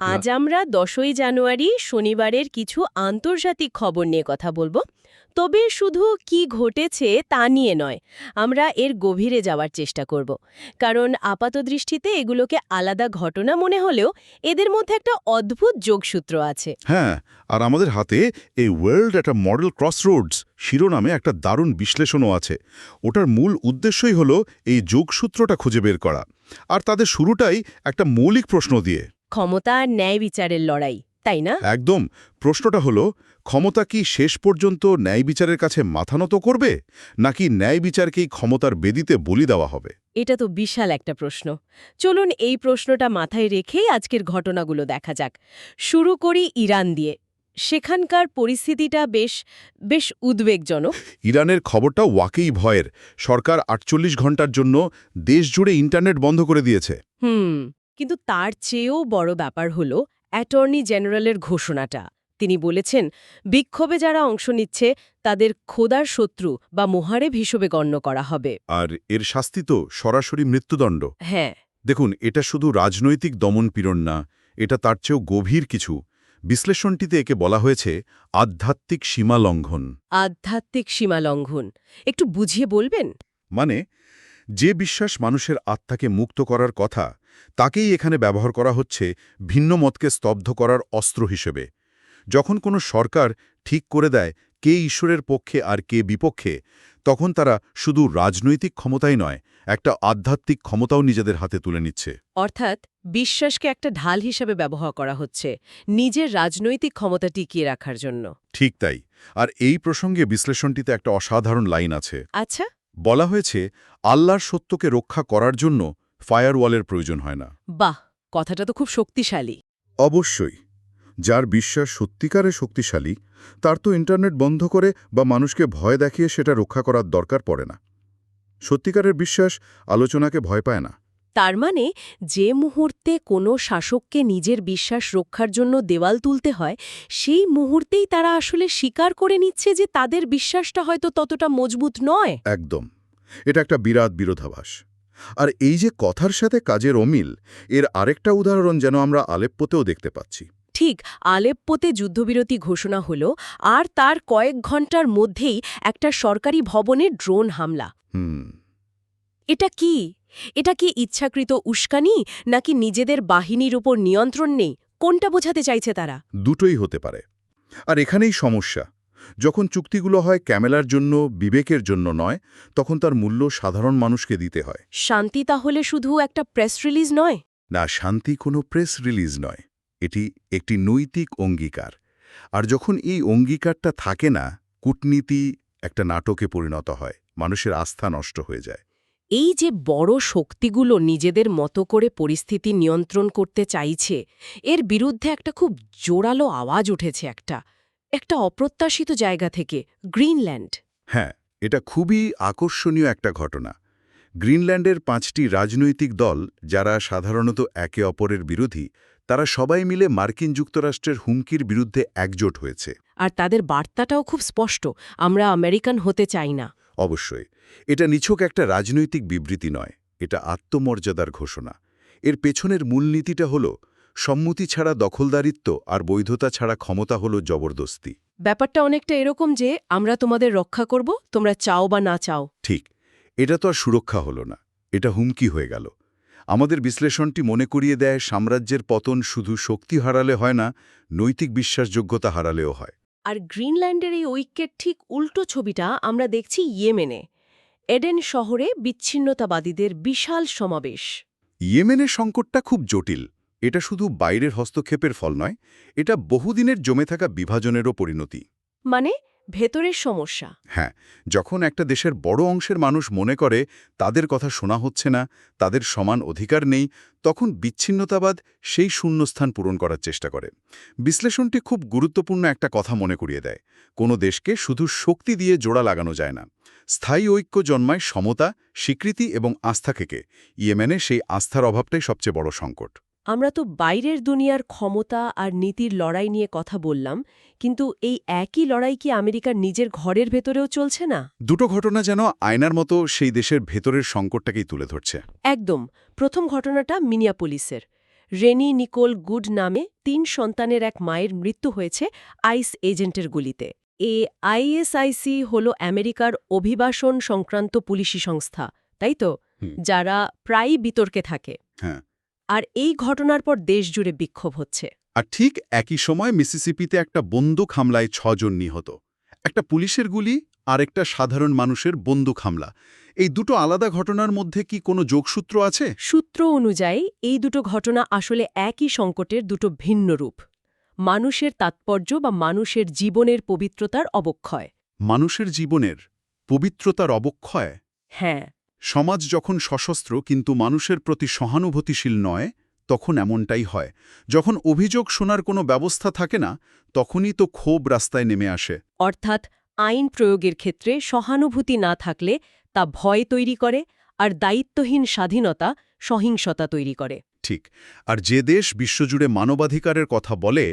আজ আমরা দশই জানুয়ারি শনিবারের কিছু আন্তর্জাতিক খবর নিয়ে কথা বলব। তবে শুধু কি ঘটেছে তা নিয়ে নয় আমরা এর গভীরে যাওয়ার চেষ্টা করব। কারণ আপাতদৃষ্টিতে এগুলোকে আলাদা ঘটনা মনে হলেও এদের মধ্যে একটা অদ্ভুত যোগসূত্র আছে। হ্যাঁ আর আমাদের হাতে এই ওয়ার্ল্ড একটা মডেল ক্রসরোডস শিরোনামে একটা দারুণ বিশ্লেষণও আছে। ওটার মূল উদ্দেশ্যই হলো এই যোগসূত্রটা খুঁজে বের করা। আর তাদের শুরুটাই একটা মৌলিক প্রশ্ন দিয়ে। ক্ষমতা আর ন্যায় বিচারের লড়াই তাই না? একদম। প্রশ্নটা হলো ক্ষমতা কি শেষ পর্যন্ত ন্যায় বিচারের কাছে মাথা নত করবে নাকি ন্যায় বিচারকেই ক্ষমতার বেদিতে বলি দেওয়া হবে? এটা তো বিশাল একটা প্রশ্ন। চলুন এই প্রশ্নটা মাথায় রেখেই আজকের ঘটনাগুলো দেখা যাক। শুরু করি ইরান দিয়ে। সেখানকার পরিস্থিতিটা বেশ বেশ উদ্বেগজনক। ইরানের খবরটা ওয়াকেই ভয়ের। সরকার আটচল্লিশ ঘণ্টার জন্য দেশ জুড়ে ইন্টারনেট বন্ধ করে দিয়েছে। হুম। কিন্তু তার চেয়েও বড় ব্যাপার হল অ্যাটর্নি জেনারেলের ঘোষণাটা। তিনি বলেছেন বিক্ষোভে যারা অংশ নিচ্ছে তাদের খোদার শত্রু বা মোহারেব হিসেবে গণ্য করা হবে। আর এর শাস্তি তো সরাসরি মৃত্যুদণ্ড। হ্যাঁ। দেখুন এটা শুধু রাজনৈতিক দমনপীড়ন না এটা তার চেয়েও গভীর কিছু। বিশ্লেষণটিতে একে বলা হয়েছে আধ্যাত্মিক সীমা লঙ্ঘন। আধ্যাত্মিক সীমা লঙ্ঘন। একটু বুঝিয়ে বলবেন? মানে যে বিশ্বাস মানুষের আত্মাকে মুক্ত করার কথা তাকেই এখানে ব্যবহার করা হচ্ছে ভিন্ন মতকে স্তব্ধ করার অস্ত্র হিসেবে। যখন কোনো সরকার ঠিক করে দেয় কে ঈশ্বরের পক্ষে আর কে বিপক্ষে তখন তারা শুধু রাজনৈতিক ক্ষমতাই নয় একটা আধ্যাত্মিক ক্ষমতাও নিজেদের হাতে তুলে নিচ্ছে। অর্থাৎ বিশ্বাসকে একটা ঢাল হিসেবে ব্যবহার করা হচ্ছে নিজের রাজনৈতিক ক্ষমতা টিকিয়ে রাখার জন্য। ঠিক তাই। আর এই প্রসঙ্গে বিশ্লেষণটিতে একটা অসাধারণ লাইন আছে। আচ্ছা। বলা হয়েছে আল্লাহর সত্যকে রক্ষা করার জন্য ফায়ারওয়ালের প্রয়োজন হয় না। বাহ কথাটা তো খুব শক্তিশালী। অবশ্যই যার বিশ্বাস সত্যিকারে শক্তিশালী তার তো ইন্টারনেট বন্ধ করে বা মানুষকে ভয় দেখিয়ে সেটা রক্ষা করার দরকার পড়ে না। সত্যিকারের বিশ্বাস আলোচনাকে ভয় পায় না। তার মানে যে মুহূর্তে কোনো শাসককে নিজের বিশ্বাস রক্ষার জন্য দেওয়াল তুলতে হয় সেই মুহূর্তেই তারা আসলে স্বীকার করে নিচ্ছে যে তাদের বিশ্বাসটা হয়তো ততটা মজবুত নয়। একদম। এটা একটা বিরাট বিরোধাভাস। আর এই যে কথার সাথে কাজের অমিল এর আরেকটা উদাহরণ যেন আমরা আলেপ্পোতেও দেখতে পাচ্ছি। ঠিক আলেপ্পোতে যুদ্ধবিরতি ঘোষণা হল আর তার কয়েক ঘণ্টার মধ্যেই একটা সরকারি ভবনে ড্রোন হামলা। হুম। এটা কি? এটা কি ইচ্ছাকৃত উস্কানি নাকি নিজেদের বাহিনীর উপর নিয়ন্ত্রণ নেই? কোনটা বোঝাতে চাইছে তারা? দুটোই হতে পারে। আর এখানেই সমস্যা। যখন চুক্তিগুলো হয় ক্যামেলার জন্য বিবেকের জন্য নয় তখন তার মূল্য সাধারণ মানুষকে দিতে হয়। শান্তি তাহলে শুধু একটা প্রেস রিলিজ নয়? না শান্তি কোনো প্রেস রিলিজ নয়। এটি একটি নৈতিক অঙ্গীকার। আর যখন এই অঙ্গীকারটা থাকে না কূটনীতি একটা নাটকে পরিণত হয়। মানুষের আস্থা নষ্ট হয়ে যায়। এই যে বড় শক্তিগুলো নিজেদের মতো করে পরিস্থিতি নিয়ন্ত্রণ করতে চাইছে এর বিরুদ্ধে একটা খুব জোরালো আওয়াজ উঠেছে একটা একটা অপ্রত্যাশিত জায়গা থেকে গ্রিনল্যান্ড। হ্যাঁ এটা খুবই আকর্ষণীয় একটা ঘটনা। গ্রিনল্যান্ডের পাঁচটি রাজনৈতিক দল যারা সাধারণত একে অপরের বিরোধী তারা সবাই মিলে মার্কিন যুক্তরাষ্ট্রের হুমকির বিরুদ্ধে একজোট হয়েছে। আর তাদের বার্তাটাও খুব স্পষ্ট আমরা আমেরিকান হতে চাই না। অবশ্যই এটা নিছক একটা রাজনৈতিক বিবৃতি নয় এটা আত্মমর্যাদার ঘোষণা। এর পেছনের মূলনীতিটা হল সম্মতি ছাড়া দখলদারিত্ব আর বৈধতা ছাড়া ক্ষমতা হল জবরদস্তি। ব্যাপারটা অনেকটা এরকম যে আমরা তোমাদের রক্ষা করব তোমরা চাও বা না চাও। ঠিক এটা তো আর সুরক্ষা হলো না এটা হুমকি হয়ে গেল। আমাদের বিশ্লেষণটি মনে করিয়ে দেয় সাম্রাজ্যের পতন শুধু শক্তি হারালে হয় না নৈতিক বিশ্বাসযোগ্যতা হারালেও হয়। আর গ্রিনল্যান্ডের এই ঐক্যের ঠিক উল্টো ছবিটা আমরা দেখছি ইয়েমেনে। এডেন শহরে বিচ্ছিন্নতাবাদীদের বিশাল সমাবেশ। ইয়েমেনের সংকটটা খুব জটিল। এটা শুধু বাইরের হস্তক্ষেপের ফল নয় এটা বহুদিনের জমে থাকা বিভাজনেরও পরিণতি। মানে ভেতরের সমস্যা। হ্যাঁ যখন একটা দেশের বড় অংশের মানুষ মনে করে তাদের কথা শোনা হচ্ছে না, তাদের সমান অধিকার নেই, তখন বিচ্ছিন্নতাবাদ সেই শূন্যস্থান পূরণ করার চেষ্টা করে। বিশ্লেষণটি খুব গুরুত্বপূর্ণ একটা কথা মনে করিয়ে দেয়। কোনো দেশকে শুধু শক্তি দিয়ে জোড়া লাগানো যায় না। স্থায়ী ঐক্য জন্মায় সমতা, স্বীকৃতি এবং আস্থা থেকে। ইয়েমেনে সেই আস্থার অভাবটাই সবচেয়ে বড় সংকট। আমরা তো বাইরের দুনিয়ার ক্ষমতা আর নীতির লড়াই নিয়ে কথা বললাম কিন্তু এই একই লড়াই কি আমেরিকার নিজের ঘরের ভেতরেও চলছে না? দুটো ঘটনা যেন আয়নার মতো সেই দেশের ভেতরের সংকটটাকেই তুলে ধরছে। একদম প্রথম ঘটনাটা মিনিয়াপোলিসের। রেনি নিকোল গুড নামে তিন সন্তানের এক মায়ের মৃত্যু হয়েছে আইস এজেন্টের গুলিতে। এ আইএসআইসি হল আমেরিকার অভিবাসন সংক্রান্ত পুলিশি সংস্থা তাই তো? যারা প্রায়ই বিতর্কে থাকে। হ্যাঁ। আর এই ঘটনার পর দেশ জুড়ে বিক্ষোভ হচ্ছে। আর ঠিক একই সময় মিসিসিপিতে একটা বন্দুক হামলায় ছজন নিহত। একটা পুলিশের গুলি আর একটা সাধারণ মানুষের বন্দুক হামলা। এই দুটো আলাদা ঘটনার মধ্যে কি কোনো যোগসূত্র আছে? সূত্র অনুযায়ী এই দুটো ঘটনা আসলে একই সংকটের দুটো ভিন্ন রূপ। মানুষের তাৎপর্য বা মানুষের জীবনের পবিত্রতার অবক্ষয়। মানুষের জীবনের পবিত্রতার অবক্ষয়? হ্যাঁ। সমাজ যখন সশস্ত্র কিন্তু মানুষের প্রতি সহানুভূতিশীল নয় তখন এমনটাই হয়। যখন অভিযোগ শোনার কোনো ব্যবস্থা থাকে না তখনই তো ক্ষোভ রাস্তায় নেমে আসে। অর্থাৎ আইন প্রয়োগের ক্ষেত্রে সহানুভূতি না থাকলে তা ভয় তৈরি করে আর দায়িত্বহীন স্বাধীনতা সহিংসতা তৈরি করে। ঠিক। আর যে দেশ বিশ্বজুড়ে মানবাধিকারের কথা বলে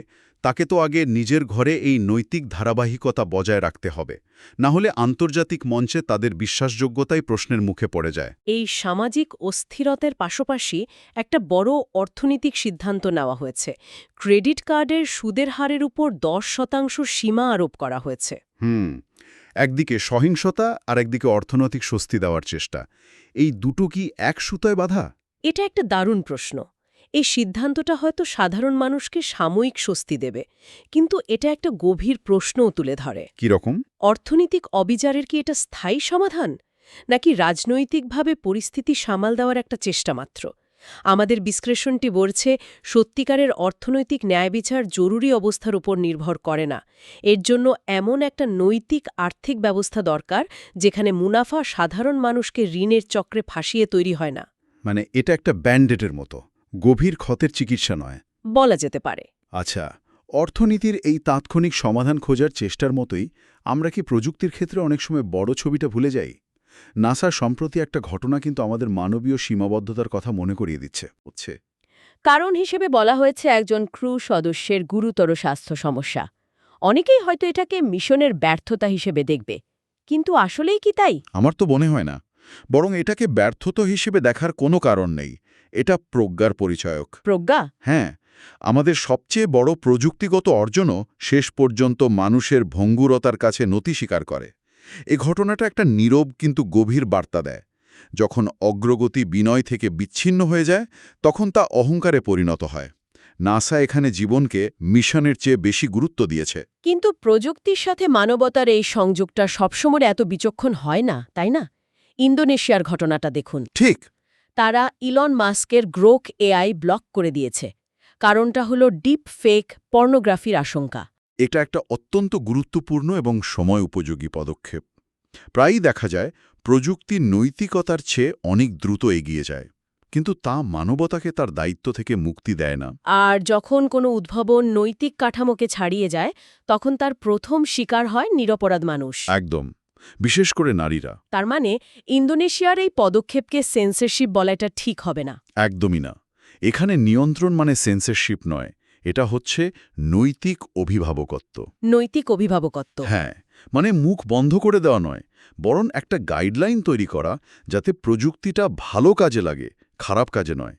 তাকে তো আগে নিজের ঘরে এই নৈতিক ধারাবাহিকতা বজায় রাখতে হবে। না হলে আন্তর্জাতিক মঞ্চে তাদের বিশ্বাসযোগ্যতাই প্রশ্নের মুখে পড়ে যায়। এই সামাজিক অস্থিরতার পাশাপাশি একটা বড় অর্থনৈতিক সিদ্ধান্ত নেওয়া হয়েছে। ক্রেডিট কার্ডের সুদের হারের উপর দশ শতাংশ সীমা আরোপ করা হয়েছে। হুম একদিকে সহিংসতা আর একদিকে অর্থনৈতিক স্বস্তি দেওয়ার চেষ্টা। এই দুটো কি এক সুতোয় বাধা? এটা একটা দারুণ প্রশ্ন। এই সিদ্ধান্তটা হয়তো সাধারণ মানুষকে সাময়িক স্বস্তি দেবে কিন্তু এটা একটা গভীর প্রশ্নও তুলে ধরে। কীরকম অর্থনৈতিক অবিচারের কি এটা স্থায়ী সমাধান? নাকি রাজনৈতিকভাবে পরিস্থিতি সামাল দেওয়ার একটা চেষ্টা মাত্র? আমাদের বিশ্লেষণটি বলছে সত্যিকারের অর্থনৈতিক ন্যায়বিচার জরুরি অবস্থার উপর নির্ভর করে না। এর জন্য এমন একটা নৈতিক আর্থিক ব্যবস্থা দরকার যেখানে মুনাফা সাধারণ মানুষকে ঋণের চক্রে ফাঁসিয়ে তৈরি হয় না। মানে এটা একটা ব্যান্ডেটের মতো। গভীর ক্ষতের চিকিৎসা নয়। বলা যেতে পারে। আচ্ছা অর্থনীতির এই তাৎক্ষণিক সমাধান খোঁজার চেষ্টার মতোই আমরা কি প্রযুক্তির ক্ষেত্রে অনেক সময় বড় ছবিটা ভুলে যাই? নাসার সম্প্রতি একটা ঘটনা কিন্তু আমাদের মানবীয় সীমাবদ্ধতার কথা মনে করিয়ে দিচ্ছে। হচ্ছে। কারণ হিসেবে বলা হয়েছে একজন ক্রু সদস্যের গুরুতর স্বাস্থ্য সমস্যা। অনেকেই হয়তো এটাকে মিশনের ব্যর্থতা হিসেবে দেখবে। কিন্তু আসলেই কি তাই? আমার তো মনে হয় না। বরং এটাকে ব্যর্থতা হিসেবে দেখার কোনো কারণ নেই। এটা প্রজ্ঞার পরিচয়ক। প্রজ্ঞা? হ্যাঁ আমাদের সবচেয়ে বড় প্রযুক্তিগত অর্জনও শেষ পর্যন্ত মানুষের ভঙ্গুরতার কাছে নতি স্বীকার করে। এ ঘটনাটা একটা নীরব কিন্তু গভীর বার্তা দেয়। যখন অগ্রগতি বিনয় থেকে বিচ্ছিন্ন হয়ে যায় তখন তা অহংকারে পরিণত হয়। নাসা এখানে জীবনকে মিশনের চেয়ে বেশি গুরুত্ব দিয়েছে। কিন্তু প্রযুক্তির সাথে মানবতার এই সংযোগটা সবসময় এত বিচক্ষণ হয় না তাই না? ইন্দোনেশিয়ার ঘটনাটা দেখুন। ঠিক তারা ইলন মাস্কের গ্রোক এআই ব্লক করে দিয়েছে। কারণটা হলো ডিপ ফেক পর্নোগ্রাফির আশঙ্কা। এটা একটা অত্যন্ত গুরুত্বপূর্ণ এবং সময় উপযোগী পদক্ষেপ। প্রায়ই দেখা যায় প্রযুক্তি নৈতিকতার চেয়ে অনেক দ্রুত এগিয়ে যায় কিন্তু তা মানবতাকে তার দায়িত্ব থেকে মুক্তি দেয় না। আর যখন কোনো উদ্ভাবন নৈতিক কাঠামোকে ছাড়িয়ে যায় তখন তার প্রথম শিকার হয় নিরপরাধ মানুষ। একদম। বিশেষ করে নারীরা। তার মানে ইন্দোনেশিয়ার এই পদক্ষেপকে সেন্সরশিপ বলাটা ঠিক হবে না। একদমই না। এখানে নিয়ন্ত্রণ মানে সেন্সরশিপ নয় এটা হচ্ছে নৈতিক অভিভাবকত্ব। নৈতিক অভিভাবকত্ব। হ্যাঁ মানে মুখ বন্ধ করে দেওয়া নয় বরং একটা গাইডলাইন তৈরি করা যাতে প্রযুক্তিটা ভালো কাজে লাগে খারাপ কাজে নয়।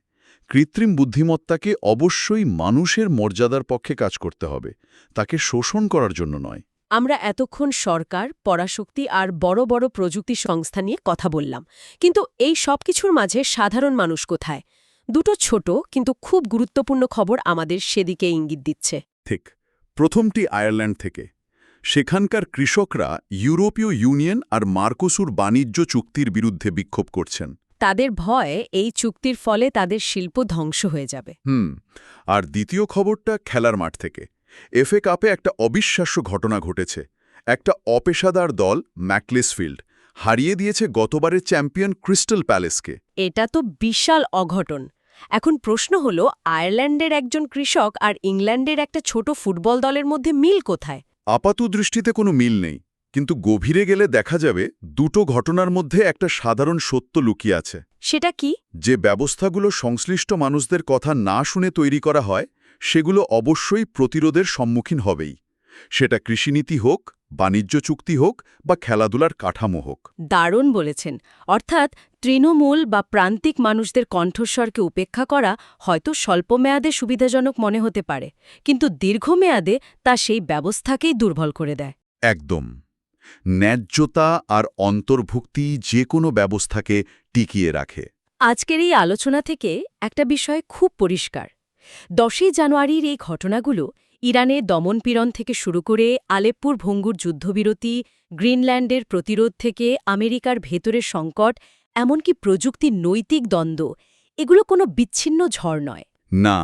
কৃত্রিম বুদ্ধিমত্তাকে অবশ্যই মানুষের মর্যাদার পক্ষে কাজ করতে হবে তাকে শোষণ করার জন্য নয়। আমরা এতক্ষণ সরকার পরাশক্তি আর বড় বড় প্রযুক্তি সংস্থা নিয়ে কথা বললাম। কিন্তু এই সব কিছুর মাঝে সাধারণ মানুষ কোথায়? দুটো ছোট কিন্তু খুব গুরুত্বপূর্ণ খবর আমাদের সেদিকে ইঙ্গিত দিচ্ছে। ঠিক প্রথমটি আয়ারল্যান্ড থেকে। সেখানকার কৃষকরা ইউরোপীয় ইউনিয়ন আর মার্কোসুর বাণিজ্য চুক্তির বিরুদ্ধে বিক্ষোভ করছেন। তাদের ভয় এই চুক্তির ফলে তাদের শিল্প ধ্বংস হয়ে যাবে। হুম আর দ্বিতীয় খবরটা খেলার মাঠ থেকে। এফএ কাপে একটা অবিশ্বাস্য ঘটনা ঘটেছে। একটা অপেশাদার দল ম্যাকলিসফিল্ড হারিয়ে দিয়েছে গতবারের চ্যাম্পিয়ন ক্রিস্টাল প্যালেসকে। এটা তো বিশাল অঘটন। এখন প্রশ্ন হলো আয়ারল্যান্ডের একজন কৃষক আর ইংল্যান্ডের একটা ছোট ফুটবল দলের মধ্যে মিল কোথায়? আপাত দৃষ্টিতে কোনো মিল নেই কিন্তু গভীরে গেলে দেখা যাবে দুটো ঘটনার মধ্যে একটা সাধারণ সত্য লুকিয়ে আছে। সেটা কি? যে ব্যবস্থাগুলো সংশ্লিষ্ট মানুষদের কথা না শুনে তৈরি করা হয় সেগুলো অবশ্যই প্রতিরোধের সম্মুখীন হবেই। সেটা কৃষিনীতি হোক বাণিজ্য চুক্তি হোক বা খেলাধুলার কাঠামো হোক। দারুণ বলেছেন। অর্থাৎ তৃণমূল বা প্রান্তিক মানুষদের কণ্ঠস্বরকে উপেক্ষা করা হয়তো স্বল্পমেয়াদে সুবিধাজনক মনে হতে পারে কিন্তু দীর্ঘমেয়াদে তা সেই ব্যবস্থাকেই দুর্বল করে দেয়। একদম। ন্যায্যতা আর অন্তর্ভুক্তি যে কোনো ব্যবস্থাকে টিকিয়ে রাখে। আজকের এই আলোচনা থেকে একটা বিষয় খুব পরিষ্কার। দশই জানুয়ারির এই ঘটনাগুলো ইরানে দমনপীড়ন থেকে শুরু করে আলেপ্পুর ভঙ্গুর যুদ্ধবিরতি গ্রিনল্যান্ডের প্রতিরোধ থেকে আমেরিকার ভেতরের সংকট এমনকি প্রযুক্তির নৈতিক দ্বন্দ্ব এগুলো কোনো বিচ্ছিন্ন ঝড় নয়। না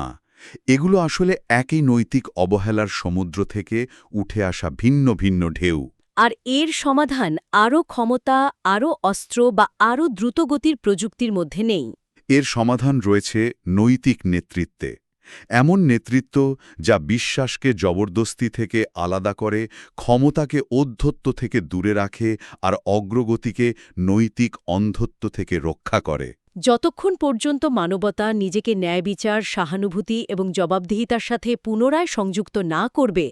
এগুলো আসলে একই নৈতিক অবহেলার সমুদ্র থেকে উঠে আসা ভিন্ন ভিন্ন ঢেউ। আর এর সমাধান আরও ক্ষমতা আরও অস্ত্র বা আরও দ্রুতগতির প্রযুক্তির মধ্যে নেই। এর সমাধান রয়েছে নৈতিক নেতৃত্বে। এমন নেতৃত্ব যা বিশ্বাসকে জবরদস্তি থেকে আলাদা করে, ক্ষমতাকে ঔদ্ধত্য থেকে দূরে রাখে আর অগ্রগতিকে নৈতিক অন্ধত্ব থেকে রক্ষা করে। যতক্ষণ পর্যন্ত মানবতা নিজেকে ন্যায় বিচার সহানুভূতি এবং জবাবদিহিতার সাথে পুনরায় সংযুক্ত না করবে,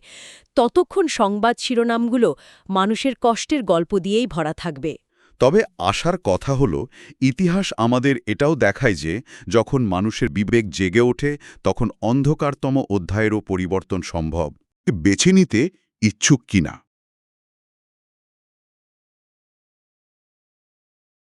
ততক্ষণ সংবাদ শিরোনামগুলো মানুষের কষ্টের গল্প দিয়েই ভরা থাকবে। তবে আশার কথা হল, ইতিহাস আমাদের এটাও দেখায় যে, যখন মানুষের বিবেক জেগে ওঠে, তখন অন্ধকারতম অধ্যায়েরও পরিবর্তন সম্ভব। বেছে নিতে ইচ্ছুক কিনা?